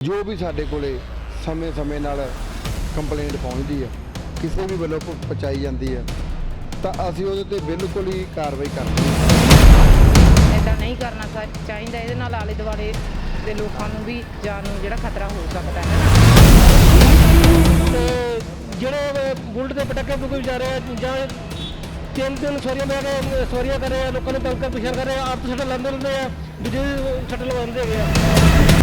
ਜੋ ਵੀ ਸਾਡੇ ਕੋਲੇ ਸਮੇਂ-ਸਮੇਂ ਨਾਲ ਕੰਪਲੇਂਟ ਪਹੁੰਚਦੀ ਹੈ ਕਿਸੇ ਵੀ ਵੱਲੋਂ ਪਹੁੰਚਾਈ ਜਾਂਦੀ ਹੈ ਤਾਂ ਅਸੀਂ ਉਹਦੇ ਤੇ ਬਿਲਕੁਲ ਹੀ ਕਾਰਵਾਈ ਕਰਦੇ ਹਾਂ। ਇਦਾਂ ਨਹੀਂ ਕਰਨਾ ਚਾਹੀਦਾ ਇਹਦੇ ਨਾਲ ਆਲੇ ਦੁਆਲੇ ਦੇ ਲੋਕਾਂ ਨੂੰ ਵੀ ਜਾਨ ਨੂੰ ਜਿਹੜਾ ਖਤਰਾ ਹੋ ਸਕਦਾ ਹੈ ਤੇ ਜਿਹੜੇ ਬੁਲਟ ਦੇ ਪਟਾਕੇ ਕੋਈ ਜਾ ਰਹੇ ਆ ਜਾਂ ਤਿੰਨ ਤਿੰਨ ਸਵਾਰੀਆਂ ਬਹਿ ਕੇ ਕਰ ਰਹੇ ਆ ਲੋਕਾਂ ਨੂੰ ਤੰਗ ਕਰ ਪਛਾਣ ਕਰ ਰਹੇ ਆ ਆਪ ਸੱਟ ਲਾਉਂਦੇ ਰਹਿੰਦੇ ਆ ਦੂਜੇ ਸੱਟ ਲਵਾਉਂਦੇ ਹੈਗੇ ਆ।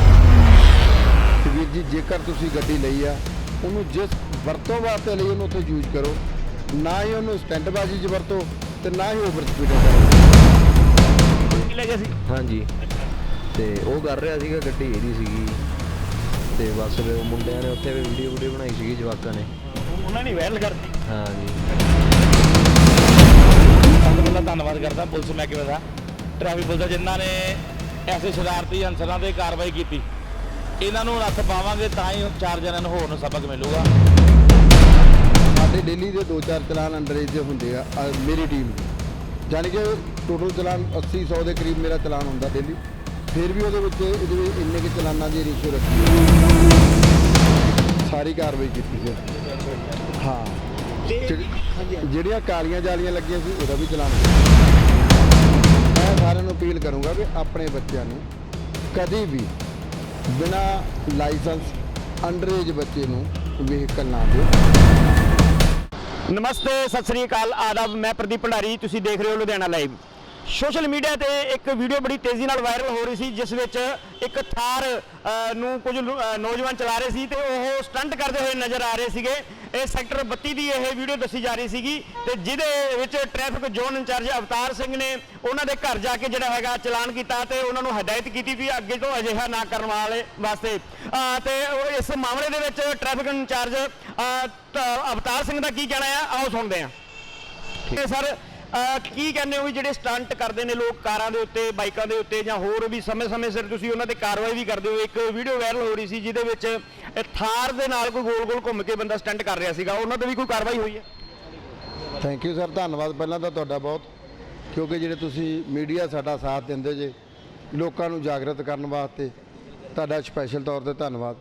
ਤੇ ਵੀਰ ਜੀ ਜੇਕਰ ਤੁਸੀਂ ਗੱਡੀ ਲਈ ਆ ਉਹਨੂੰ ਜਿਸ ਵਰਤੋਂ ਵਾਸਤੇ ਲਈ ਉਹਨੂੰ ਉੱਥੇ ਯੂਜ਼ ਕਰੋ ਨਾ ਹੀ ਉਹਨੂੰ ਸਟੈਂਡਬਾਜ਼ੀ 'ਚ ਵਰਤੋ ਤੇ ਨਾ ਹੀ ਓਵਰ ਸਪੀਡਿੰਗ ਕਰੋ ਲੈ ਗਿਆ ਸੀ? ਹਾਂਜੀ। ਤੇ ਉਹ ਕਰ ਰਿਹਾ ਸੀਗਾ ਗੱਡੀ ਇਹਦੀ ਸੀਗੀ। ਤੇ ਬਸ ਫਿਰ ਉਹ ਮੁੰਡਿਆਂ ਨੇ ਉੱਥੇ ਵੀ ਵੀਡੀਓ ਵੀਡੀਓ ਬਣਾਈ ਸੀਗੀ ਜਵਾਕਾਂ ਨੇ। ਉਹਨਾਂ ਨੇ ਵਾਇਰਲ ਕਰਤੀ। ਹਾਂਜੀ। ਪਹਿਲਾਂ ਧੰਨਵਾਦ ਕਰਦਾ ਪੁਲਿਸ ਮਹਿਕਮੇ ਦਾ ਟ੍ਰੈਫਿਕ ਪੁਲਿਸ ਦਾ ਜਿਨ੍ਹਾਂ ਨੇ ਐਸੇ ਸ਼ਰਾਰਤੀ ਅਨਸਰਾਂ ਤੇ ਕਾਰਵਾਈ ਕੀਤੀ। ਇਹਨਾਂ ਨੂੰ ਨੱਥ ਪਾਵਾਂਗੇ ਤਾਂ ਹੀ ਚਾਰ ਜਣਿਆਂ ਨੂੰ ਹੋਰ ਨੂੰ ਸਬਕ ਮਿਲੂਗਾ। ਸਾਡੇ ਡੇਲੀ ਦੇ 2-4 ਚਲਾਨ ਅੰਡਰੇਜ ਦੇ ਹੁੰਦੇ ਆ ਅਹ ਮੇਰੀ ਟੀਮ ਦੇ। ਜਾਣੀ ਕਿ ਟੋਟਲ ਚਲਾਨ 80 100 ਦੇ ਕਰੀਬ ਮੇਰਾ ਚਲਾਨ ਹੁੰਦਾ ਡੇਲੀ ਫਿਰ ਵੀ ਉਹਦੇ ਵਿੱਚ ਇਹਦੇ ਵਿੱਚ ਇੰਨੇ ਕਿ ਚਲਾਨਾਂ ਦੀ ਰੇਸ਼ੋ ਰੱਖੀ ਹੈ। ਸਾਰੀ ਕਾਰਵਾਈ ਕੀਤੀ ਸੀ ਹਾਂ। ਜਿਹੜੀ- ਜਿਹੜੀਆਂ ਕਾਲੀਆਂ ਜਾਲੀਆਂ ਲੱਗੀਆਂ ਸੀ ਉਹਦਾ ਵੀ ਚਲਾਨ ਮੈਂ ਸਾਰਿਆਂ ਨੂੰ ਅਪੀਲ ਕਰੂੰਗਾ ਵੀ ਆਪਣੇ ਬੱਚਿਆਂ ਨੂੰ ਕਦੀ ਵੀ ਬਿਨਾ ਲਾਇਸੈਂਸ ਅੰਡਰੇਜ ਬੱਚੇ ਨੂੰ ਵਹੀਕਲ ਨਾ ਦਿਓ। ਨਮਸਤੇ, ਸਤਿ ਸ੍ਰੀ ਅਕਾਲ, ਆਦਾਬ, ਮੈਂ ਪ੍ਰਦੀਪ ਭੰਡਾਰੀ, ਤੁਸੀਂ ਦੇਖ ਰਹੇ ਹੋ ਲੁਧਿਆਣਾ ਲਾਈਵ ਸੋਸ਼ਲ ਮੀਡੀਆ ਤੇ ਇੱਕ ਵੀਡੀਓ ਬੜੀ ਤੇਜ਼ੀ ਨਾਲ ਵਾਇਰਲ ਹੋ ਰਹੀ ਸੀ ਜਿਸ ਵਿੱਚ ਇੱਕ ਥਾਰ ਨੂੰ ਕੁਝ ਨੌਜਵਾਨ ਚਲਾ ਰਹੇ ਸੀ ਤੇ ਉਹ ਸਟੰਟ ਕਰਦੇ ਹੋਏ ਨਜ਼ਰ ਆ ਰਹੇ ਸੀਗੇ। ਇਹ ਸੈਕਟਰ 32 ਦੀ ਇਹ ਵੀਡੀਓ ਦੱਸੀ ਜਾ ਰਹੀ ਸੀਗੀ ਤੇ ਜਿਹਦੇ ਵਿੱਚ traffic zone incharge Avtar Singh ਨੇ ਉਹਨਾਂ ਦੇ ਘਰ ਜਾ ਕੇ ਜਿਹੜਾ ਹੈਗਾ ਚਲਾਨ ਕੀਤਾ ਤੇ ਉਹਨਾਂ ਨੂੰ ਹਦਾਇਤ ਕੀਤੀ ਵੀ ਅੱਗੇ ਤੋਂ ਅਜਿਹਾ ਨਾ ਕਰਨ ਵਾਲੇ ਵਾਸਤੇ। ਤੇ ਇਸ ਮਾਮਲੇ ਦੇ ਵਿੱਚ ਟ੍ਰੈਫਿਕ ਇੰਚਾਰਜ ਅਵਤਾਰ ਸਿੰਘ ਦਾ ਕੀ ਕਹਿਣਾ ਆ? ਆਓ ਸੁਣਦੇ ਹਾਂ। ਤੇ ਸਰ ਅਹ ਕੀ ਕਹਿੰਦੇ ਹੋ ਵੀ ਜਿਹੜੇ ਸਟੰਟ ਕਰਦੇ ਨੇ ਲੋਕ ਕਾਰਾਂ ਦੇ ਉੱਤੇ, ਬਾਈਕਾਂ ਦੇ ਉੱਤੇ ਜਾਂ ਹੋਰ ਵੀ ਸਮੇਂ-ਸਮੇਂ ਸਿਰ ਤੁਸੀਂ ਉਹਨਾਂ ਤੇ ਕਾਰਵਾਈ ਵੀ ਕਰਦੇ ਹੋ? ਇੱਕ ਵੀਡੀਓ ਵਾਇਰਲ ਹੋ ਰਹੀ ਸੀ ਜਿਹਦੇ ਵਿੱਚ ਥਾਰ ਦੇ ਨਾਲ ਕੋਈ ਗੋਲ-ਗੋਲ ਘੁੰਮ ਕੇ ਬੰਦਾ ਸਟੰਟ ਕਰ ਰਿਹਾ ਸੀਗਾ। ਉਹਨਾਂ ਤੇ ਵੀ ਕੋਈ ਕਾਰਵਾਈ ਹੋਈ ਹੈ? ਥੈਂਕ ਯੂ ਸਰ ਧੰਨਵਾਦ ਪਹਿਲਾਂ ਤਾਂ ਤੁਹਾਡਾ ਬਹੁਤ, ਕਿਉਂਕਿ ਜਿਹੜੇ ਤੁਸੀਂ ਮੀਡੀਆ ਸਾਡਾ ਸਾਥ ਦਿੰਦੇ ਜੇ, ਲੋਕਾਂ ਨੂੰ ਜਾਗਰਤ ਕਰਨ ਵਾਸਤੇ, ਤੁਹਾਡਾ ਸਪੈਸ਼ਲ ਤੌਰ ਤੇ ਧੰਨਵਾਦ।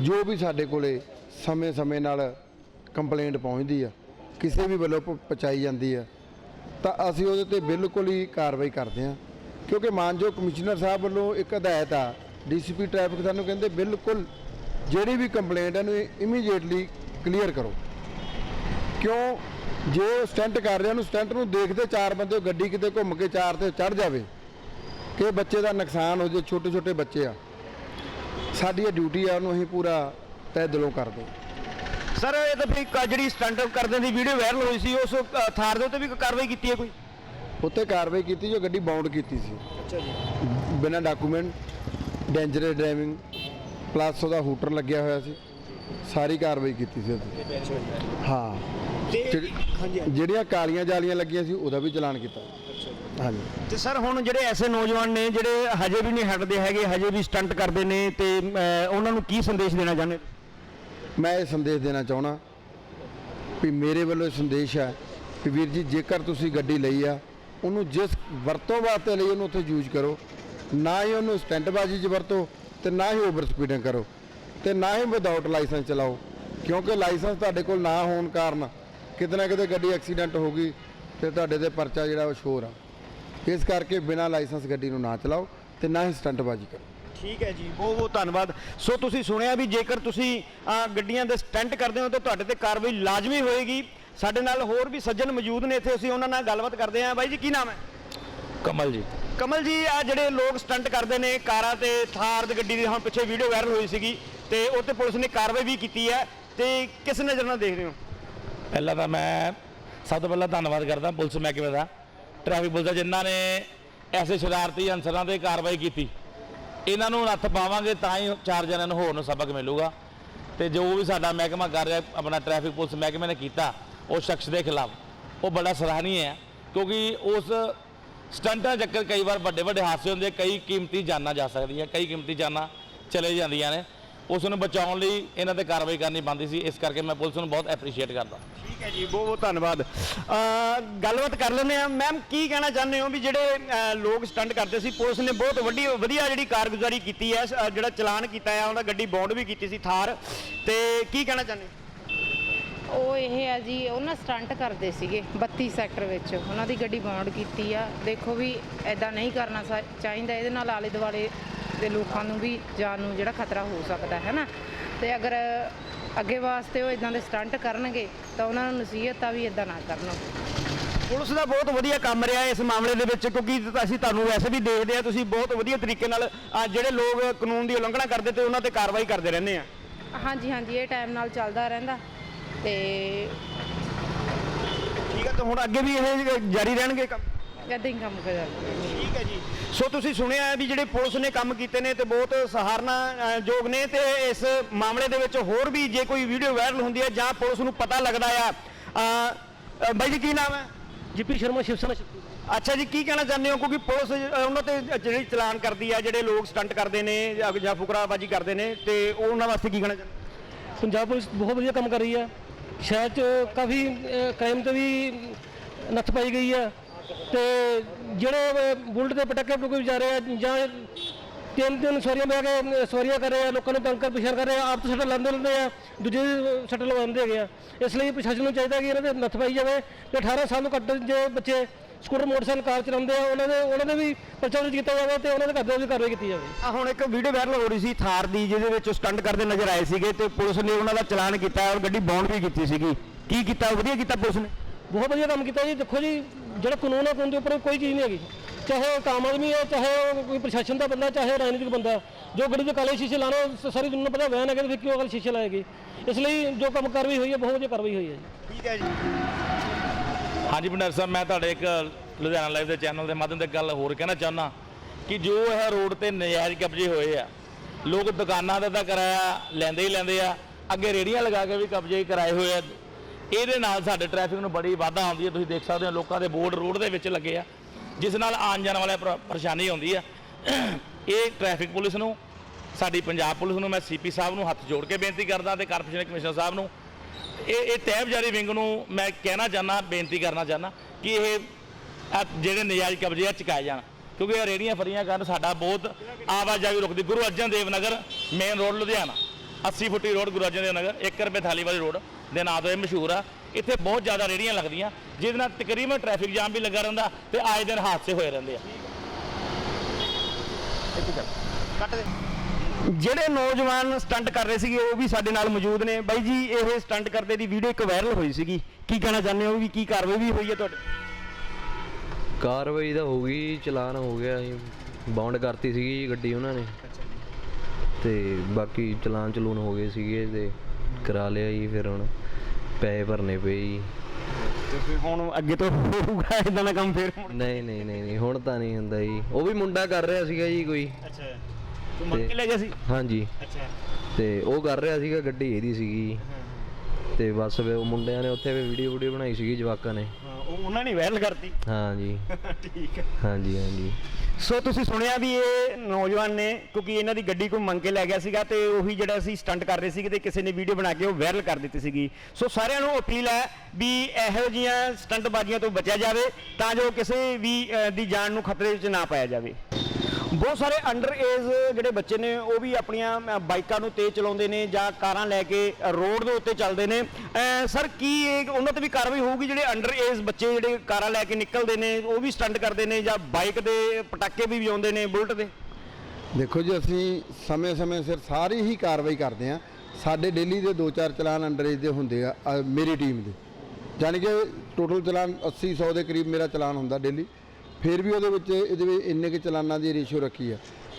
ਜੋ ਵੀ ਸਾਡੇ ਕੋਲੇ ਸਮੇਂ-ਸਮੇਂ ਨਾਲ ਕੰਪਲੇਂਟ ਪਹੁੰਚਦੀ ਆ, ਕਿਸੇ ਵੀ ਵੱਲੋਂ ਪ- ਪਹੁੰਚਾਈ ਜਾਂਦੀ ਆ ਤਾਂ ਅਸੀਂ ਉਹਦੇ ਤੇ ਬਿਲਕੁਲ ਹੀ ਕਾਰਵਾਈ ਕਰਦੇ ਹਾਂ। ਕਿਉਂਕਿ ਮਾਨਯੋਗ ਕਮਿਸ਼ਨਰ ਸਾਹਿਬ ਵੱਲੋਂ ਇੱਕ ਹਦਾਇਤ ਆ, ਡੀਸੀਪੀ ਟ੍ਰੈਫਿਕ ਸਾਨੂੰ ਕਹਿੰਦੇ ਬਿਲਕੁਲ ਜਿਹੜੀ ਵੀ ਕੰਪਲੇਂਟ ਹੈ ਇਹਨੂੰ ਇਮੀਡੀਏਟਲੀ ਕਲੀਅਰ ਕਰੋ। ਕਿਉਂ? ਜੇ ਉਹ ਸਟੰਟ ਕਰ ਰਿਹਾ, ਉਹਨੂੰ ਸਟੰਟ ਨੂੰ ਦੇਖਦੇ ਚਾਰ ਬੰਦੇ ਗੱਡੀ ਕਿਤੇ ਘੁੰਮ ਕੇ ਚਾਰ ਤੇ ਚੜ ਜਾਵੇ, ਕਿ ਬੱਚੇ ਦਾ ਨੁਕਸਾਨ ਹੋ ਜੇ ਛੋਟੇ ਛੋਟੇ ਬੱਚੇ ਆ। ਸਾਡੀ ਇਹ ਡਿਊਟੀ ਆ, ਉਹਨੂੰ ਅਸੀਂ ਪੂਰਾ ਤਹਿ ਦਿਲੋਂ ਕਰਦੇ ਸਰ ਇਹ ਤਾਂ ਵੀ ਕ- ਜਿਹੜੀ ਸਟੰਟ ਕਰਦੇ ਦੀ ਵੀਡੀਓ ਵਾਇਰਲ ਹੋਈ ਸੀ ਉਸ ਅ, ਥਾਰ ਦੇ ਉੱਤੇ ਵੀ ਕੋਈ ਕਾਰਵਾਈ ਕੀਤੀ ਹੈ ਕੋਈ? ਉੱਤੇ ਕਾਰਵਾਈ ਕੀਤੀ ਜੋ ਗੱਡੀ ਬਾਉਂਡ ਕੀਤੀ ਸੀ। ਅੱਛਾ ਜੀ। ਬਿਨਾਂ ਡਾਕੂਮੈਂਟ ਡੇਂਜਰਸ ਡਰਾਈਵਿੰਗ ਪਲੱਸ ਉਹਦਾ ਹੂਟਰ ਲੱਗਿਆ ਹੋਇਆ ਸੀ। ਸਾਰੀ ਕਾਰਵਾਈ ਕੀਤੀ ਸੀ ਉਹਦੀ। ਹਾਂ। ਜਿਹੜੀ- ਜਿਹੜੀਆਂ ਕਾਲੀਆਂ ਜਾਲੀਆਂ ਲੱਗੀਆਂ ਸੀ ਉਹਦਾ ਵੀ ਚਲਾਨ ਕੀਤਾ। ਹਾਂਜੀ। ਤੇ ਸਰ ਹੁਣ ਜਿਹੜੇ ਐਸੇ ਨੌਜਵਾਨ ਨੇ ਜਿਹੜੇ ਹਜੇ ਵੀ ਨਹੀਂ ਹਟਦੇ ਹੈਗੇ ਹਜੇ ਵੀ ਸਟੰਟ ਕਰਦੇ ਨੇ ਤੇ ਅ, ਉਹਨਾਂ ਨੂੰ ਕੀ ਸੰਦੇਸ਼ ਦੇਣਾ ਚਾਹੁੰਦੇ? ਮੈਂ ਇਹ ਸੰਦੇਸ਼ ਦੇਣਾ ਚਾਹਣਾ ਵੀ ਮੇਰੇ ਵੱਲੋਂ ਇਹ ਸੰਦੇਸ਼ ਹੈ ਕਿ ਵੀਰ ਜੀ, ਜੇਕਰ ਤੁਸੀਂ ਗੱਡੀ ਲਈ ਆ, ਉਹਨੂੰ ਜਿਸ ਵਰਤੋਂ ਵਾਸਤੇ ਲਈ ਉਹਨੂੰ ਉੱਥੇ ਯੂਜ਼ ਕਰੋ, ਨਾ ਹੀ ਉਹਨੂੰ ਸਟੈਂਡਬਾਜ਼ੀ 'ਚ ਵਰਤੋ ਤੇ ਨਾ ਹੀ ਓਵਰ ਸਪੀਡਿੰਗ ਕਰੋ ਤੇ ਨਾ ਹੀ ਵਿਦਆਊਟ ਲਾਇਸੈਂਸ ਚਲਾਓ। ਕਿਉਂਕਿ ਲਾਇਸੈਂਸ ਤੁਹਾਡੇ ਕੋਲ ਨਾ ਹੋਣ ਕਾਰਨ ਕਿਤੇ ਨਾ ਕਿਤੇ ਗੱਡੀ ਐਕਸੀਡੈਂਟ ਹੋ ਗਈ ਤੇ ਤੁਹਾਡੇ ਤੇ ਪਰਚਾ ਜਿਹੜਾ ਉਹ ਸ਼ੋਰ ਆ। ਇਸ ਕਰਕੇ ਬਿਨਾਂ ਲਾਇਸੈਂਸ ਗੱਡੀ ਨੂੰ ਨਾ ਚਲਾਓ ਤੇ ਨਾ ਹੀ ਸਟੰਟਬਾਜ਼ੀ ਕਰੋ। ਠੀਕ ਹੈ ਜੀ ਬਹੁਤ ਬਹੁਤ ਧੰਨਵਾਦ। ਸੋ ਤੁਸੀਂ ਸੁਣਿਆ ਵੀ ਜੇਕਰ ਤੁਸੀਂ ਗੱਡੀਆਂ ਦੇ ਸਟੈਂਟ ਕਰਦੇ ਹੋ ਤਾਂ ਤੁਹਾਡੇ ਤੇ ਕਾਰਵਾਈ ਲਾਜ਼ਮੀ ਹੋਏਗੀ। ਸਾਡੇ ਨਾਲ ਹੋਰ ਵੀ ਸੱਜਣ ਮੌਜੂਦ ਨੇ ਇੱਥੇ ਅਸੀਂ ਉਹਨਾਂ ਨਾਲ ਗੱਲਬਾਤ ਕਰਦੇ ਹਾਂ। ਬਾਈ ਜੀ ਕੀ ਨਾਮ ਹੈ? ਕਮਲ ਜੀ। ਕਮਲ ਜੀ ਆ ਜਿਹੜੇ ਲੋਕ ਸਟੰਟ ਕਰਦੇ ਨੇ ਕਾਰਾਂ ਤੇ ਥਾਰ ਦੀ ਗੱਡੀ ਦੀ ਹੁਣ ਪਿੱਛੇ ਵੀਡੀਓ ਵਾਇਰਲ ਹੋਈ ਸੀਗੀ ਤੇ ਉਹ ਤੇ ਪੁਲਿਸ ਨੇ ਕਾਰਵਾਈ ਵੀ ਕੀਤੀ ਹੈ। ਤੇ ਕਿਸ ਨਜ਼ਰ ਨਾਲ ਦੇਖ ਰਹੇ ਹੋ? ਪਹਿਲਾਂ ਤਾਂ ਮੈਂ ਸਭ ਤੋਂ ਪਹਿਲਾਂ ਧੰਨਵਾਦ ਕਰਦਾ ਪੁਲਿਸ ਮਹਿਕਮੇ ਦਾ। ਟ੍ਰੈਫਿਕ ਪੁਲਿਸ ਦਾ ਜਿਨ੍ਹਾਂ ਨੇ ਐਸੇ ਸ਼ਰਾਰਤੀ ਅਨਸਰਾਂ ਤੇ ਕਾਰਵਾਈ ਕੀਤੀ। ਇਹਨਾਂ ਨੂੰ ਨੱਥ ਪਾਵਾਂਗੇ ਤਾਂ ਹੀ ਚਾਰ ਜਣਿਆਂ ਨੂੰ ਹੋਰ ਨੂੰ ਸਬਕ ਮਿਲੂਗਾ। ਤੇ ਜੋ ਵੀ ਸਾਡਾ ਮਹਿਕਮਾ ਕਰ ਰਿਹਾ, ਆਪਣਾ ਟ੍ਰੈਫਿਕ ਪੁਲਿਸ ਮਹਿਕਮੇ ਨੇ ਕੀਤਾ ਉਸ ਸ਼ਖਸ ਦੇ ਖਿਲਾਫ। ਉਹ ਬੜਾ ਸਰਾਹਨੀय ਹੈ ਕਿਉਂਕਿ ਉਸ ਸਟੰਟਾਂ ਚੱਕਰ ਕਈ ਵਾਰ ਵੱਡੇ ਵੱਡੇ ਹਾਦਸੇ ਹੁੰਦੇ ਕਈ ਕੀਮਤੀ ਜਾਨਾਂ ਜਾ ਸਕਦੀਆਂ, ਕਈ ਕੀਮਤੀ ਜਾਨਾਂ ਚਲੇ ਜਾਂਦੀਆਂ ਨੇ। ਉਸ ਨੂੰ ਬਚਾਉਣ ਲਈ ਇਹਨਾਂ ਤੇ ਕਾਰਵਾਈ ਕਰਨੀ ਬਣਦੀ ਸੀ। ਇਸ ਕਰਕੇ ਮੈਂ ਪੁਲਿਸ ਨੂੰ ਬਹੁਤ ਐਪਰੀਸ਼ੀਏਟ ਕਰਦਾ। ਠੀਕ ਹੈ ਜੀ ਬਹੁਤ ਬਹੁਤ ਧੰਨਵਾਦ। ਅ, ਗੱਲਬਾਤ ਕਰ ਲੈਂਦੇ ਆ ਮੈਮ ਕੀ ਕਹਿਣਾ ਚਾਹੁੰਦੇ ਹੋ ਵੀ ਜਿਹੜੇ ਅ, ਲੋਕ ਸਟੰਟ ਕਰਦੇ ਸੀ? ਪੁਲਿਸ ਨੇ ਬਹੁਤ ਵੱਡੀ ਵਧੀਆ ਜਿਹੜੀ ਕਾਰਗੁਜ਼ਾਰੀ ਕੀਤੀ ਹੈ। ਅ, ਜਿਹੜਾ ਚਲਾਨ ਕੀਤਾ ਹੈ ਉਹਨਾਂ ਗੱਡੀ ਬੌਂਡ ਵੀ ਕੀਤੀ ਸੀ ਥਾਰ। ਤੇ ਕੀ ਕਹਿਣਾ ਚਾਹੁੰਦੇ ਹੋ? ਉਹ ਇਹ ਆ ਜੀ ਉਹ ਨਾ ਸਟੰਟ ਕਰਦੇ ਸੀਗੇ 32 ਸੈਕਟਰ ਵਿੱਚ। ਉਹਨਾਂ ਦੀ ਗੱਡੀ ਬਾਉਂਡ ਕੀਤੀ ਆ। ਦੇਖੋ ਵੀ ਐਦਾਂ ਨਹੀਂ ਕਰਨਾ ਸਾ- ਚਾਹੀਦਾ। ਇਹਦੇ ਨਾਲ ਆਲੇ ਦੁਆਲੇ ਦੇ ਲੋਕਾਂ ਨੂੰ ਵੀ ਜਾਨ ਨੂੰ ਜਿਹੜਾ ਖਤਰਾ ਹੋ ਸਕਦਾ ਹੈ ਨਾ। ਤੇ ਅਗਰ ਅੱਗੇ ਵਾਸਤੇ ਉਹ ਇਦਾਂ ਦੇ ਸਟੰਟ ਕਰਨਗੇ ਤਾਂ ਉਹਨਾਂ ਨੂੰ ਨਸੀਹਤ ਆ ਵੀ ਇਦਾਂ ਨਾ ਕਰਨ ਪੁਲਿਸ ਦਾ ਬਹੁਤ ਵਧੀਆ ਕੰਮ ਰਿਹਾ ਇਸ ਮਾਮਲੇ ਦੇ ਵਿੱਚ ਕਿਉਂਕਿ ਅਸੀਂ ਤੁਹਾਨੂੰ ਵੈਸੇ ਵੀ ਦੇਖਦੇ ਆ ਤੁਸੀਂ ਬਹੁਤ ਵਧੀਆ ਤਰੀਕੇ ਨਾਲ ਜਿਹੜੇ ਲੋਕ ਕਾਨੂੰਨ ਦੀ ਉਲੰਘਣਾ ਕਰਦੇ ਤੇ ਉਹਨਾਂ ਤੇ ਕਾਰਵਾਈ ਕਰਦੇ ਰਹਿੰਦੇ ਆ ਹਾਂਜੀ ਹਾਂਜੀ ਇਹ ਟਾਈਮ ਨਾਲ ਚੱਲਦਾ ਰਹਿੰਦਾ। ਤੇ ਠੀਕ ਹੈ ਤਾਂ ਹੁਣ ਅੱਗੇ ਵੀ ਇਹ ਜਾਰੀ ਰਹਿਣਗੇ ਕੰਮ? ਇਦਾਂ ਹੀ ਕੰਮ ਕਰਦੇ ਠੀਕ ਹੈ ਜੀ। ਸੋ ਤੁਸੀਂ ਸੁਣਿਆ ਹੈ ਵੀ ਜਿਹੜੇ ਪੁਲਿਸ ਨੇ ਕੰਮ ਕੀਤੇ ਨੇ ਤੇ ਬਹੁਤ ਸਹਾਰਨਾ ਯੋਗ ਨੇ ਤੇ ਇਸ ਮਾਮਲੇ ਦੇ ਵਿੱਚ ਹੋਰ ਵੀ ਜੇ ਕੋਈ ਵੀਡੀਓ ਵਾਇਰਲ ਹੁੰਦੀ ਹੈ ਜਾਂ ਪੁਲਿਸ ਨੂੰ ਪਤਾ ਲੱਗਦਾ ਆ ਬਾਈ ਜੀ ਕੀ ਨਾਮ ਹੈ? ਜੀਪੀ ਸ਼ਰਮਾ ਸ਼ਿਵ ਸੈਨਾ ਅੱਛਾ ਜੀ ਕੀ ਕਹਿਣਾ ਚਾਹੁੰਦੇ ਹੋ? ਕਿਉਂਕਿ ਪੁਲਿਸ ਉਹਨਾਂ ਤੇ ਜਿਹੜੀ ਚਲਾਨ ਕਰਦੀ ਆ ਜਿਹੜੇ ਲੋਕ ਸਟੰਟ ਕਰਦੇ ਨੇ ਜਾਂ ਫੁਕਰਾਬਾਜੀ ਕਰਦੇ ਨੇ ਤੇ ਉਹ ਉਹਨਾਂ ਵਾਸਤੇ ਕੀ ਕਹਿਣਾ ਚਾਹੁੰਦੇ? ਪੰਜਾਬ ਪੁਲਿਸ ਬਹੁਤ ਵਧੀਆ ਕੰਮ ਕਰ ਰਹੀ ਹੈ ਸ਼ਹਿਰ 'ਚ ਕਾਫੀ ਕ੍ਰਾਈਮ ਤੇ ਵੀ ਨੱਥ ਪਾਈ ਗਈ ਹੈ ਤੇ ਜਿਹੜੇ ਬੁਲਟ ਦੇ ਪਟਾਕੇ ਪਟੂਕੇ ਵਿਚਾਰੇ ਆ ਜਾਂ ਤਿੰਨ ਤਿੰਨ ਸਵਾਰੀਆਂ ਬਹਿ ਕੇ ਸਵਾਰੀਆਂ ਕਰ ਰਹੇ ਆ, ਲੋਕਾਂ ਨੂੰ ਤੰਗ ਕਰ ਪਛਾਣ ਕਰ ਰਹੇ ਆ ਆਪ ਤਾਂ ਸੱਟਾਂ ਲਾਉਂਦੇ ਲੈਂਦੇ ਆ, ਦੂਜੇ ਦੀ ਸੱਟ ਲਗਾਉਂਦੇ ਹੈਗੇ ਆ। ਇਸ ਲਈ ਪ੍ਰਸ਼ਾਸਨ ਨੂੰ ਚਾਹੀਦਾ ਕਿ ਇਹਨਾਂ ਤੇ ਨੱਥ ਪਾਈ ਜਾਵੇ ਤੇ 18 ਸਾਲ ਤੋਂ ਘੱਟ ਜੇ ਬੱਚੇ ਸਕੂਟਰ, ਮੋਟਰਸਾਈਕਲ, ਕਾਰ ਚਲਾਉਂਦੇ ਆ, ਉਹਨਾਂ ਦੇ ਉਹਨਾਂ ਦੇ ਵੀ ਪਰਚਾ ਦਰਜ ਕੀਤਾ ਜਾਵੇ ਤੇ ਉਹਨਾਂ ਦੇ ਘਰ ਦੇ ਵੀ ਕਾਰਵਾਈ ਕੀਤੀ ਜਾਵੇ। ਆ ਹੁਣ ਇੱਕ ਵੀਡੀਓ ਵਾਇਰਲ ਹੋ ਰਹੀ ਸੀ ਥਾਰ ਦੀ, ਜਿਹਦੇ ਵਿੱਚ ਸਟੰਟ ਕਰਦੇ ਨਜ਼ਰ ਆਏ ਸੀਗੇ ਤੇ ਪੁਲਿਸ ਨੇ ਉਹਨਾਂ ਦਾ ਚਲਾਨ ਕੀਤਾ ਔਰ ਗੱਡੀ ਬੌਂਡ ਵੀ ਕੀਤੀ ਸੀਗੀ। ਕੀ ਕੀਤਾ ਵਧੀਆ ਕੀਤਾ ਪੁਲਿਸ ਨੇ? ਬਹੁਤ ਵਧੀਆ ਕੰਮ ਕੀਤਾ ਜੀ। ਦੇਖੋ ਜੀ ਜਿਹੜਾ ਕਾਨੂੰਨ ਹੈ ਕਾਨੂੰਨ ਦੇ ਉੱਪਰ ਕੋਈ ਚੀਜ਼ ਨਹੀਂ ਹੈਗੀ। ਚਾਹੇ ਉਹ ਆਮ ਆਦਮੀ ਹੈ ਚਾਹੇ ਉਹ ਕੋਈ ਪ੍ਰਸ਼ਾਸਨ ਦਾ ਬੰਦਾ ਚਾਹੇ ਰਾਜਨੀਤਿਕ ਬੰਦਾ। ਜੋ ਗੱਡੀ ਦੇ ਕਾਲੇ ਸ਼ੀਸ਼ੇ ਲਾਣਾ ਉਹ ਸਾਰੀ ਦੁਨੀਆ ਨੂੰ ਪਤਾ ਵੈਨ ਹੈਗੇ ਤੇ ਫਿਰ ਕਿਉਂ ਕਾਲੇ ਸ਼ੀਸ਼ੇ ਲਾਏਗੀ? ਇਸ ਲਈ ਜੋ ਕੰਮ ਕਾਰਵਾਈ ਹੋਈ ਹੈ ਬਹੁਤ ਵਧੀਆ ਕਾਰਵਾਈ ਹੋਈ ਹੈ ਜੀ। ਠੀਕ ਹੈ ਜੀ। ਹਾਂਜੀ ਭੰਡਾਰ ਸਾਹਿਬ ਮੈਂ ਤੁਹਾਡੇ ਇੱਕ ਲੁਧਿਆਣਾ ਲਾਈਵ ਦੇ ਚੈਨਲ ਦੇ ਮਾਧਿਅਮ ਤੇ ਗੱਲ ਹੋਰ ਕਹਿਣਾ ਚਾਹੁੰਦਾ ਕਿ ਜੋ ਇਹ ਰੋਡ ਤੇ ਨਜਾਇਜ਼ ਕਬਜ਼ੇ ਹੋਏ ਆ ਲੋਕ ਦੁਕਾਨਾਂ ਦਾ ਤਾਂ ਕਿਰਾਇਆ ਲੈਂਦੇ ਹੀ ਲੈਂਦੇ ਆ ਅੱਗੇ ਰੇੜੀਆਂ ਲਗਾ ਕੇ ਵੀ ਕਬਜ਼ੇ ਕਰਾਏ ਹੋਏ ਆ। ਇਹਦੇ ਨਾਲ ਸਾਡੇ ਟ੍ਰੈਫਿਕ ਨੂੰ ਬੜੀ ਵਾਧਾ ਆਉਂਦੀ ਹੈ। ਤੁਸੀਂ ਦੇਖ ਸਕਦੇ ਹੋ ਲੋਕਾਂ ਦੇ ਬੋਰਡ ਰੋਡ ਦੇ ਵਿੱਚ ਲੱਗੇ ਆ, ਜਿਸ ਨਾਲ ਆਉਣ ਜਾਣ ਵਾਲੇ ਪਰ ਪਰੇਸ਼ਾਨੀ ਆਉਂਦੀ ਆ। ਇਹ ਟ੍ਰੈਫਿਕ ਪੁਲਿਸ ਨੂੰ, ਸਾਡੀ ਪੰਜਾਬ ਪੁਲਿਸ ਨੂੰ, ਮੈਂ ਸੀਪੀ ਸਾਹਿਬ ਨੂੰ ਹੱਥ ਜੋੜ ਕੇ ਬੇਨਤੀ ਕਰਦਾ ਤੇ ਕਾਰਪੋਰੇਸ਼ਨ ਕਮਿਸ਼ਨਰ ਸਾਹਿਬ ਨੂੰ। ਇਹ ਇਹ ਟੈਬ ਜਾਰੀ ਵਿੰਗ ਨੂੰ ਮੈਂ ਕਹਿਣਾ ਚਾਹੁੰਦਾ, ਬੇਨਤੀ ਕਰਨਾ ਚਾਹੁੰਦਾ ਕਿ ਇਹ ਜਿਹੜੇ ਨਜਾਇਜ਼ ਕਬਜ਼ੇ ਆ, ਚੁਕਾਏ ਜਾਣ। ਕਿਉਂਕਿ ਇਹ ਰੇੜੀਆਂ ਫਰੀਆਂ ਕਾਰਨ ਸਾਡਾ ਬਹੁਤ ਆਵਾਜਾਈ ਰੁਕਦੀ। ਗੁਰੂ ਅਰਜਨ ਦੇਵ ਨਗਰ ਮੇਨ ਰੋਡ ਲੁਧਿਆਣਾ 80 ਫੁੱਟੀ ਰੋਡ ਗੁਰੂ ਅਰਜਨ ਦੇਵ ਨਗਰ 1 ਰੁਪਏ ਥਾਲੀ ਵਾਲੀ ਰੋਡ ਦੇ ਨਾਂ ਤੋਂ ਇਹ ਮਸ਼ਹੂਰ ਆ। ਇੱਥੇ ਬਹੁਤ ਜ਼ਿਆਦਾ ਰੇੜੀਆਂ ਲੱਗਦੀਆਂ ਜਿਹਦੇ ਨਾਲ ਤਕਰੀਬਨ ਟ੍ਰੈਫਿਕ ਜਾਮ ਵੀ ਲੱਗਾ ਰਹਿੰਦਾ ਤੇ ਆਏ ਦਿਨ ਹਾਦਸੇ ਹੋਏ ਰਹਿੰਦੇ ਆ। ਜਿਹੜੇ ਨੌਜਵਾਨ ਸਟੰਟ ਕਰ ਰਹੇ ਸੀਗੇ ਉਹ ਵੀ ਸਾਡੇ ਨਾਲ ਮੌਜੂਦ ਨੇ। ਬਾਈ ਜੀ ਇਹ ਸਟੰਟ ਕਰਦੇ ਦੀ ਵੀਡੀਓ ਇੱਕ ਵਾਇਰਲ ਹੋਈ ਸੀਗੀ। ਕੀ ਕਹਿਣਾ ਚਾਹੁੰਦੇ ਹੋ ਵੀ ਕੀ ਕਾਰਵਾਈ ਵੀ ਹੋਈ ਹੈ ਤੁਹਾਡੇ? ਕਾਰਵਾਈ ਤਾਂ ਹੋ ਗਈ ਚਲਾਨ ਹੋ ਗਿਆ ਜੀ ਬਾਉਂਡ ਕਰਤੀ ਸੀਗੀ ਜੀ ਗੱਡੀ ਉਹਨਾਂ ਨੇ। ਤੇ ਬਾਕੀ ਚਲਾਨ ਚਲੂਨ ਹੋ ਗਏ ਸੀਗੇ ਤੇ ਕਰਾ ਲਿਆ ਜੀ ਫਿਰ ਹੁਣ। ਪੈਸੇ ਭਰਨੇ ਪਏ ਜੀ। ਤੇ ਫਿਰ ਹੁਣ ਅੱਗੇ ਤੋਂ ਹੋਊਗਾ ਇਦਾਂ ਦਾ ਕੰਮ ਫੇਰ ਨਹੀਂ ਨਹੀਂ ਨਹੀਂ ਨਹੀਂ ਹੁਣ ਤਾਂ ਨਹੀਂ ਹੁੰਦਾ ਜੀ। ਉਹ ਵੀ ਮੁੰਡਾ ਕਰ ਰਿਹਾ ਸੀਗਾ ਜੀ ਕੋਈ। ਅੱਛਾ ਤੂੰ ਮੰਗ ਕੇ ਲੈ ਗਿਆ ਸੀ? ਹਾਂਜੀ। ਅੱਛਾ। ਤੇ ਉਹ ਕਰ ਰਿਹਾ ਸੀਗਾ ਗੱਡੀ ਇਹਦੀ ਸੀਗੀ ਤੇ ਬਸ ਉਹ ਮੁੰਡਿਆਂ ਨੇ ਉੱਥੇ ਵੀ ਵੀਡੀਓ ਵੀਡੀਓ ਬਣਾਈ ਸੀਗੀ ਜਵਾਕਾਂ ਨੇ। ਉਹ ਉਹਨਾਂ ਨੇ ਵਾਇਰਲ ਕਰਤੀ। ਹਾਂਜੀ। ਠੀਕ ਹੈ। ਹਾਂਜੀ ਹਾਂਜੀ। ਸੋ ਤੁਸੀਂ ਸੁਣਿਆ ਵੀ ਇਹ ਨੌਜਵਾਨ ਨੇ ਕਿਉਂਕਿ ਇਹਨਾਂ ਦੀ ਗੱਡੀ ਕੋਈ ਮੰਗ ਕੇ ਲੈ ਗਿਆ ਸੀਗਾ ਤੇ ਉਹੀ ਜਿਹੜਾ ਅਸੀਂ ਸਟੰਟ ਕਰ ਰਹੇ ਸੀਗੇ ਤੇ ਕਿਸੇ ਨੇ ਵੀਡੀਓ ਬਣਾ ਕੇ ਉਹ ਵਾਇਰਲ ਕਰ ਦਿੱਤੀ ਸੀਗੀ। ਸੋ ਸਾਰਿਆਂ ਨੂੰ ਅਪੀਲ ਹੈ ਵੀ ਇਹੋ ਜਿਹੀਆਂ ਸਟੰਟਬਾਜ਼ੀਆਂ ਤੋਂ ਬਚਿਆ ਜਾਵੇ ਤਾਂ ਜੋ ਕਿਸੇ ਵੀ ਅਹ, ਦੀ ਜਾਨ ਨੂੰ ਖਤਰੇ ਵਿੱਚ ਨਾ ਪਾਇਆ ਜਾਵੇ। ਬਹੁਤ ਸਾਰੇ ਅੰਡਰ ਏਜ ਜਿਹੜੇ ਬੱਚੇ ਨੇ, ਉਹ ਵੀ ਆਪਣੀਆਂ ਬਾਈਕਾਂ ਨੂੰ ਤੇਜ਼ ਚਲਾਉਂਦੇ ਨੇ ਜਾਂ ਕਾਰਾਂ ਲੈ ਕੇ ਰੋਡ ਦੇ ਉੱਤੇ ਚੱਲਦੇ ਨੇ। ਸਰ, ਕੀ ਇਹ, ਉਹਨਾਂ ਤੇ ਵੀ ਕਾਰਵਾਈ ਹੋਊਗੀ ਜਿਹੜੇ ਅੰਡਰ ਏਜ ਬੱਚੇ ਜਿਹੜੇ ਕਾਰਾਂ ਲੈ ਕੇ ਨਿਕਲਦੇ ਨੇ, ਉਹ ਵੀ ਸਟੰਟ ਕਰਦੇ ਨੇ ਜਾਂ ਬਾਈਕ ਦੇ ਪਟਾਕੇ ਵੀ ਵਜਾਉਂਦੇ ਨੇ, ਬੁਲਟ ਦੇ? ਦੇਖੋ ਜੀ, ਅਸੀਂ ਸਮੇਂ-ਸਮੇਂ ਸਿਰ ਸਾਰੀ ਹੀ ਕਾਰਵਾਈ ਕਰਦੇ ਆ ਸਾਡੇ ਡੇਲੀ ਦੇ 2-4 ਚਲਾਨ ਅੰਡਰ ਏਜ ਦੇ ਹੁੰਦੇ ਆ ਮੇਰੀ ਟੀਮ ਦੇ। ਯਾਨੀ ਕਿ ਟੋਟਲ ਚਲਾਨ 80 100 ਦੇ ਕਰੀਬ ਮੇਰਾ ਚਲਾਨ ਹੁੰਦਾ ਡੇਲੀ ਫਿਰ ਵੀ ਉਹਦੇ ਵਿੱਚ ਇਹਦੇ ਵਿੱਚ ਇੰਨੇ ਕੁ ਚਲਾਨਾਂ ਦੀ ਰੇਸ਼ੋ ਰੱਖੀ ਆ।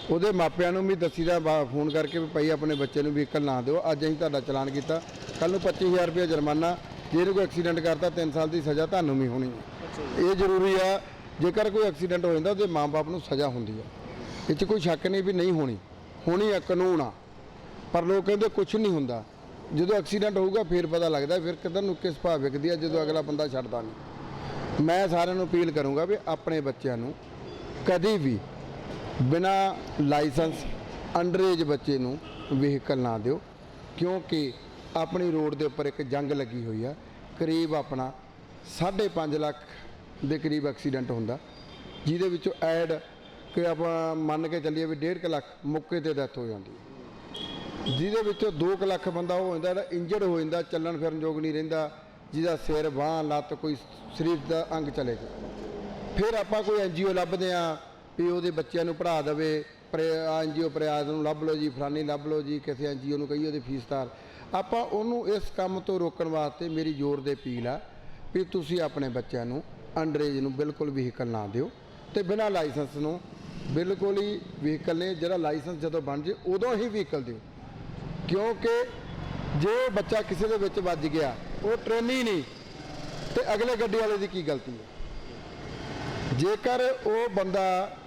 ਉਹਦੇ ਮਾਪਿਆਂ ਨੂੰ ਵੀ ਦੱਸੀਦਾ ਬਾ- ਫੋਨ ਕਰਕੇ ਵੀ ਭਾਈ ਆਪਣੇ ਬੱਚੇ ਨੂੰ ਵਹੀਕਲ ਨਾ ਦਿਓ ਅੱਜ ਅਸੀਂ ਤੁਹਾਡਾ ਚਲਾਨ ਕੀਤਾ। ਕੱਲ ਨੂੰ 25000 ਰੁਪਏ ਜੁਰਮਾਨਾ ਜੇ ਕੋਈ ਐਕਸੀਡੈਂਟ ਕਰਤਾ 3 ਸਾਲ ਦੀ ਸਜ਼ਾ ਤੁਹਾਨੂੰ ਵੀ ਹੋਣੀ ਹੈ ਇਹ ਜ਼ਰੂਰੀ ਆ ਜੇਕਰ ਕੋਈ ਐਕਸੀਡੈਂਟ ਹੋ ਜਾਂਦਾ ਉਹਦੇ ਮਾਪੇ ਨੂੰ ਸਜ਼ਾ ਹੁੰਦੀ ਆ। ਇਹ 'ਚ ਕੋਈ ਸ਼ੱਕ ਨਹੀਂ ਵੀ ਨਹੀਂ ਹੋਣੀ। ਹੋਣੀ ਆ ਕਾਨੂੰਨ ਆ। ਪਰ ਲੋਕ ਕਹਿੰਦੇ ਕੁਝ ਨਹੀਂ ਹੁੰਦਾ। ਜਦੋਂ ਐਕਸੀਡੈਂਟ ਹੋਊਗਾ ਫਿਰ ਪਤਾ ਲੱਗਦਾ ਫਿਰ ਕਿੱਧਰ ਨੂੰ ਕਿਸ ਭਾਅ ਵਿਕਦੀ ਆ ਜਦੋਂ ਅਗਲਾ ਬੰਦਾ ਛੱਡਦਾ ਨਹੀਂ। ਮੈਂ ਸਾਰਿਆਂ ਨੂੰ ਅਪੀਲ ਕਰੂੰਗਾ ਵੀ ਆਪਣੇ ਬੱਚਿਆਂ ਨੂੰ ਕਦੀ ਵੀ ਬਿਨਾ ਲਾਇਸੈਂਸ ਅੰਡਰੇਜ ਬੱਚੇ ਨੂੰ ਵਹੀਕਲ ਨਾ ਦਿਓ, ਕਿਉਂਕਿ ਆਪਣੀ ਰੋਡ ਦੇ ਉੱਪਰ ਇੱਕ ਜੰਗ ਲੱਗੀ ਹੋਈ ਆ। ਕਰੀਬ ਆਪਣਾ 5.5 ਲੱਖ ਦੇ ਕਰੀਬ ਐਕਸੀਡੈਂਟ ਹੁੰਦਾ, ਜਿਹਦੇ ਵਿੱਚੋਂ ਐਡ ਕਿ ਆਪਾਂ ਮੰਨ ਕੇ ਚੱਲੀਏ ਵੀ 1.5 ਲੱਖ ਮੌਕੇ ਤੇ ਡੈਥ ਹੋ ਜਾਂਦੀ ਹੈ ਜਿਹਦੇ ਵਿੱਚੋਂ 2 ਲੱਖ ਬੰਦਾ ਉਹ ਜਾਂਦਾ ਜਿਹੜਾ ਇੰਜਰਡ ਹੋ ਜਾਂਦਾ, ਚੱਲਣ ਫਿਰਨ ਯੋਗ ਨਹੀਂ ਰਹਿੰਦਾ ਜਿਹਦਾ ਸਿਰ, ਬਾਹ, ਲੱਤ ਕੋਈ ਸਰੀਰ ਦਾ ਅੰਗ ਚਲੇ ਗਿਆ ਫਿਰ ਆਪਾਂ ਕੋਈ ਐਨਜੀਓ ਲੱਭਦੇ ਆ ਵੀ ਉਹਦੇ ਬੱਚਿਆਂ ਨੂੰ ਪੜ੍ਹਾ ਦੇਵੇ ਐਨਜੀਓ ਪ੍ਰਿਆਸ ਨੂੰ ਲੱਭ ਲਓ ਜੀ, ਫਲਾਨੀ ਲੱਭ ਲਓ ਜੀ, ਕਿਸੇ ਐਨਜੀਓ ਨੂੰ ਕਹੀਏ ਉਹਦੀ ਫੀਸ ਤਾਰ। ਆਪਾਂ ਉਹਨੂੰ ਇਸ ਕੰਮ ਤੋਂ ਰੋਕਣ ਵਾਸਤੇ ਮੇਰੀ ਜ਼ੋਰ ਦੇ ਅਪੀਲ ਆ ਵੀ ਤੁਸੀਂ ਆਪਣੇ ਬੱਚਿਆਂ ਨੂੰ ਅੰਡਰੇਜ ਨੂੰ ਬਿਲਕੁਲ ਵਹੀਕਲ ਨਾ ਦਿਓ ਤੇ ਬਿਨਾਂ ਲਾਇਸੈਂਸ ਨੂੰ ਬਿਲਕੁਲ ਹੀ ਵਹੀਕਲ ਨੇ, ਜਿਹੜਾ ਲਾਇਸੈਂਸ ਜਦੋਂ ਬਣ ਜੇ ਉਦੋਂ ਹੀ ਵਹੀਕਲ ਦਿਓ। ਕਿਉਂਕਿ ਜੇ ਬੱਚਾ ਕਿਸੇ ਦੇ ਵਿੱਚ ਵੱਜ ਗਿਆ ਉਹ ਟ੍ਰੇਨੀ ਨਹੀਂ ਤੇ ਅਗਲੇ ਗੱਡੀ ਵਾਲੇ ਦੀ ਕੀ ਗਲਤੀ ਹੈ? ਜੇਕਰ ਉਹ ਬੰਦਾ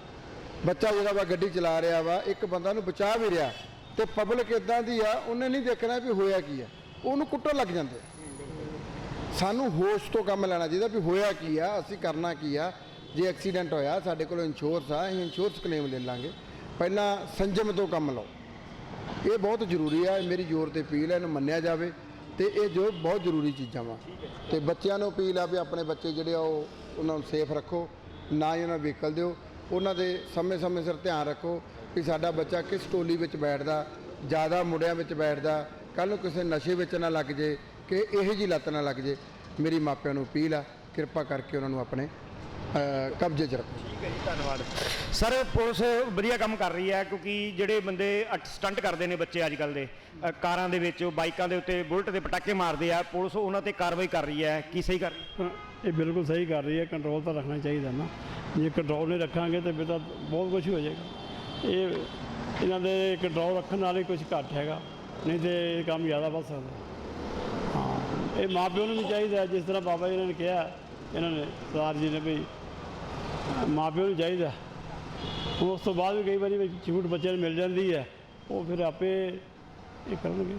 ਬੱਚਾ ਜਿਹੜਾ ਵਾ ਗੱਡੀ ਚਲਾ ਰਿਹਾ ਵਾ, ਇੱਕ ਬੰਦਾ ਨੂੰ ਬਚਾ ਵੀ ਰਿਹਾ ਤੇ ਪਬਲਿਕ ਇਦਾਂ ਦੀ ਆ, ਉਹਨੇ ਨਹੀਂ ਦੇਖਣਾ ਵੀ ਹੋਇਆ ਕੀ ਆ। ਉਹਨੂੰ ਕੁੱਟਣ ਲੱਗ ਜਾਂਦੇ ਸਾਨੂੰ ਹੋਸ਼ ਤੋਂ ਕੰਮ ਲੈਣਾ ਚਾਹੀਦਾ ਵੀ ਹੋਇਆ ਕੀ ਆ, ਅਸੀਂ ਕਰਨਾ ਕੀ ਆ। ਜੇ ਐਕਸੀਡੈਂਟ ਹੋਇਆ, ਸਾਡੇ ਕੋਲ ਇੰਸ਼ੋਰੈਂਸ ਆ, ਅਸੀਂ ਇੰਸ਼ੋਰੈਂਸ ਕਲੇਮ ਲੈ ਲਾਂਗੇ। ਪਹਿਲਾਂ ਸੰਜਮ ਤੋਂ ਕੰਮ ਲਓ। ਇਹ ਬਹੁਤ ਜ਼ਰੂਰੀ ਆ ਮੇਰੀ ਜ਼ੋਰ ਤੇ ਅਪੀਲ ਹੈ, ਇਹਨੂੰ ਮੰਨਿਆ ਜਾਵੇ। ਤੇ ਇਹ ਜੋ ਬਹੁਤ ਜ਼ਰੂਰੀ ਚੀਜ਼ਾਂ ਵਾ। ਤੇ ਬੱਚਿਆਂ ਨੂੰ ਅਪੀਲ ਆ ਵੀ ਆਪਣੇ ਬੱਚੇ ਜਿਹੜੇ ਆ ਉਹ ਉਹਨਾਂ ਨੂੰ ਸੇਫ ਰੱਖੋ, ਨਾ ਹੀ ਉਹਨਾਂ ਵਹੀਕਲ ਦਿਓ। ਉਹਨਾਂ ਦੇ ਸਮੇਂ-ਸਮੇਂ ਸਿਰ ਧਿਆਨ ਰੱਖੋ ਕਿ ਸਾਡਾ ਬੱਚਾ ਕਿਸ ਟੋਲੀ ਵਿੱਚ ਬੈਠਦਾ, ਜ਼ਿਆਦਾ ਮੁੰਡਿਆਂ ਵਿੱਚ ਬੈਠਦਾ ਕੱਲ ਨੂੰ ਕਿਸੇ ਨਸ਼ੇ ਵਿੱਚ ਨਾ ਲੱਗ ਜੇ, ਕਿ ਇਹੋ ਜੀ ਲੱਤ ਨਾ ਲੱਗ ਜੇ। ਮੇਰੀ ਮਾਪਿਆਂ ਨੂੰ ਅਪੀਲ ਆ, ਕਿਰਪਾ ਕਰਕੇ ਉਹਨਾਂ ਨੂੰ ਆਪਣੇ ਕਬਜ਼ੇ 'ਚ ਰੱਖੋ। ਠੀਕ ਹੈ ਜੀ ਧੰਨਵਾਦ। ਸਰ ਪੁਲਿਸ ਵਧੀਆ ਕੰਮ ਕਰ ਰਹੀ ਹੈ ਕਿਉਂਕਿ ਜਿਹੜੇ ਬੰਦੇ ਸਟੰਟ ਕਰਦੇ ਨੇ ਬੱਚੇ ਅੱਜ ਕੱਲ ਦੇ ਅ, ਕਾਰਾਂ ਦੇ ਵਿੱਚ ਬਾਈਕਾਂ ਦੇ ਉੱਤੇ ਬੁਲਟ ਦੇ ਪਟਾਕੇ ਮਾਰਦੇ ਆ ਪੁਲਿਸ ਉਹਨਾਂ ਤੇ ਕਾਰਵਾਈ ਕਰ ਰਹੀ ਹੈ। ਕੀ ਸਹੀ ਕਰ ਰਹੀ ਹੈ? ਹਾਂ, ਇਹ ਬਿਲਕੁਲ ਸਹੀ ਕਰ ਰਹੀ ਹੈ ਕੰਟਰੋਲ ਤਾਂ ਰੱਖਣਾ ਚਾਹੀਦਾ ਨਾ। ਜੇ ਕੰਟਰੋਲ ਨਹੀਂ ਰੱਖਾਂਗੇ ਤਾਂ ਫਿਰ ਤਾਂ ਬਹੁਤ ਕੁਝ ਹੋ ਜਾਏਗਾ। ਇਹ ਇਹਨਾਂ ਦੇ ਕੰਟਰੋਲ ਰੱਖਣ ਨਾਲ ਹੀ ਕੁਝ ਘੱਟ ਹੈਗਾ ਨਹੀਂ ਤੇ ਇਹ ਕੰਮ ਜ਼ਿਆਦਾ ਵੱਧ ਸਕਦਾ। ਹਾਂ ਇਹ ਮਾਪਿਆਂ ਨੂੰ ਵੀ ਚਾਹੀਦਾ ਜਿਸ ਤਰ੍ਹਾਂ ਬਾਬਾ ਜੀ ਨੇ ਕਿਹਾ ਇਹਨਾਂ ਨੇ ਸਰਦਾਰ ਜੀ ਨੇ ਵੀ ਮਾਪਿਆਂ ਨੂੰ ਚਾਹੀਦਾ। ਉਸ ਤੋਂ ਬਾਅਦ ਵੀ ਕਈ ਵਾਰੀ ਵੀ ਛੂਟ ਬੱਚਿਆਂ ਨੂੰ ਮਿਲ ਜਾਂਦੀ ਹੈ। ਉਹ ਫਿਰ ਆਪੇ ਇਹ ਕਰਨਗੇ।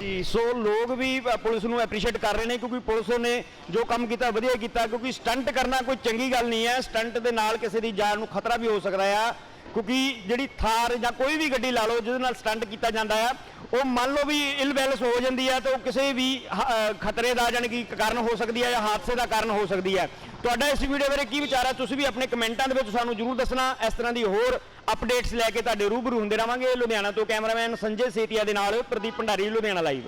ਜੀ ਸੋ ਲੋਕ ਵੀ ਪੁਲਿਸ ਨੂੰ ਐਪਰੀਸ਼ੀਏਟ ਕਰ ਰਹੇ ਨੇ ਕਿਉਂਕਿ ਪੁਲਿਸ ਨੇ ਜੋ ਕੰਮ ਕੀਤਾ ਵਧੀਆ ਕੀਤਾ ਕਿਉਂਕਿ ਸਟੰਟ ਕਰਨਾ ਕੋਈ ਚੰਗੀ ਗੱਲ ਨਹੀਂ ਹੈ। ਸਟੰਟ ਦੇ ਨਾਲ ਕਿਸੇ ਦੀ ਜਾਨ ਨੂੰ ਖਤਰਾ ਵੀ ਹੋ ਸਕਦਾ ਆ। ਕਿਉਂਕਿ ਜਿਹੜੀ ਥਾਰ ਜਾਂ ਕੋਈ ਵੀ ਗੱਡੀ ਲਾ ਲਓ, ਜਿਹਦੇ ਨਾਲ ਸਟੰਟ ਕੀਤਾ ਜਾਂਦਾ ਆ ਉਹ ਮੰਨ ਲਓ ਵੀ ਇਲ ਬੈਲੈਂਸ ਹੋ ਜਾਂਦੀ ਹੈ ਤਾਂ ਉਹ ਕਿਸੇ ਵੀ ਹ- ਖਤਰੇ ਦਾ ਜਾਣੀ ਕਿ ਕਾਰਨ ਹੋ ਸਕਦੀ ਹੈ ਜਾਂ ਹਾਦਸੇ ਦਾ ਕਾਰਨ ਹੋ ਸਕਦੀ ਹੈ ਤੁਹਾਡਾ ਇਸ ਵੀਡੀਓ ਬਾਰੇ ਕੀ ਵਿਚਾਰ ਹੈ ਤੁਸੀਂ ਵੀ ਆਪਣੇ ਕਮੈਂਟਾਂ ਦੇ ਵਿੱਚ ਸਾਨੂੰ ਜਰੂਰ ਦੱਸਣਾ। ਇਸ ਤਰ੍ਹਾਂ ਦੀ ਹੋਰ ਅਪਡੇਟਸ ਲੈ ਕੇ ਤੁਹਾਡੇ ਰੂਬਰੂ ਹੁੰਦੇ ਰਵਾਂਗੇ ਲੁਧਿਆਣਾ ਤੋਂ ਕੈਮਰਾਮੈਨ ਸੰਜੇ ਸੇਤੀਆ ਦੇ ਨਾਲ ਪ੍ਰਦੀਪ ਭੰਡਾਰੀ ਲੁਧਿਆਣਾ ਲਾਈਵ।